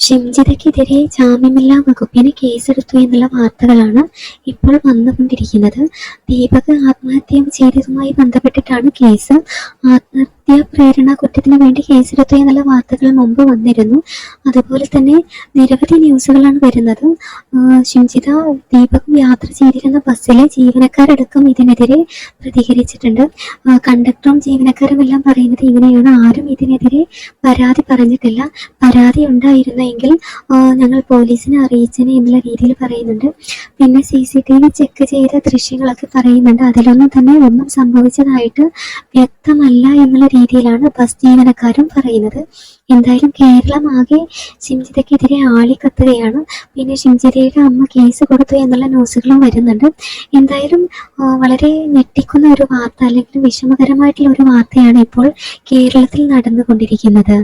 ഷിംജിതയ്ക്കെതിരെ ജാമ്യമില്ലാ വകുപ്പിന് കേസെടുത്തു എന്നുള്ള വാർത്തകളാണ് ഇപ്പോൾ വന്നുകൊണ്ടിരിക്കുന്നത്. ദീപക് ആത്മഹത്യ ചെയ്തതുമായി ബന്ധപ്പെട്ടിട്ടാണ് കേസ്. ആത്മഹത്യാ പ്രേരണ കുറ്റത്തിന് വേണ്ടി കേസെടുത്തു എന്നുള്ള വാർത്തകൾ മുമ്പ് വന്നിരുന്നു. അതുപോലെ തന്നെ നിരവധി ന്യൂസുകളാണ് വരുന്നത്. ശുചിത ദീപകും യാത്ര ചെയ്തിരുന്ന ബസ്സിലെ ജീവനക്കാരടക്കം ഇതിനെതിരെ പ്രതികരിച്ചിട്ടുണ്ട്. കണ്ടക്ടറും ജീവനക്കാരും എല്ലാം പറയുന്നത് ഇങ്ങനെയാണ്. ആരും ഇതിനെതിരെ പരാതി പറഞ്ഞിട്ടില്ല. പരാതി ഉണ്ടായിരുന്നെങ്കിൽ ഞങ്ങൾ പോലീസിനെ അറിയിച്ചേനെ എന്നുള്ള രീതിയിൽ പറയുന്നുണ്ട്. പിന്നെ C C T V check ചെയ്ത ദൃശ്യങ്ങളൊക്കെ പറയുന്നുണ്ട്. അതിലൊന്നും തന്നെ ഒന്നും സംഭവിച്ചതായിട്ട് വ്യക്തമല്ല എന്നുള്ള രീതിയിലാണ് ബസ് ജീവനക്കാരും പറയുന്നത്. എന്തായാലും കേരളം ആകെ ഷിംജിതയ്ക്കെതിരെ ആളിക്കത്തുകയാണ് പിന്നെ ഷിംജിതയുടെ അമ്മ കേസ് കൊടുത്തു എന്നുള്ള ന്യൂസുകളും വരുന്നുണ്ട്. എന്തായാലും വളരെ ഞെട്ടിക്കുന്ന ഒരു വാർത്ത അല്ലെങ്കിൽ വിഷമകരമായിട്ടുള്ള ഒരു വാർത്തയാണ് ഇപ്പോൾ കേരളത്തിൽ നടന്നുകൊണ്ടിരിക്കുന്നത്.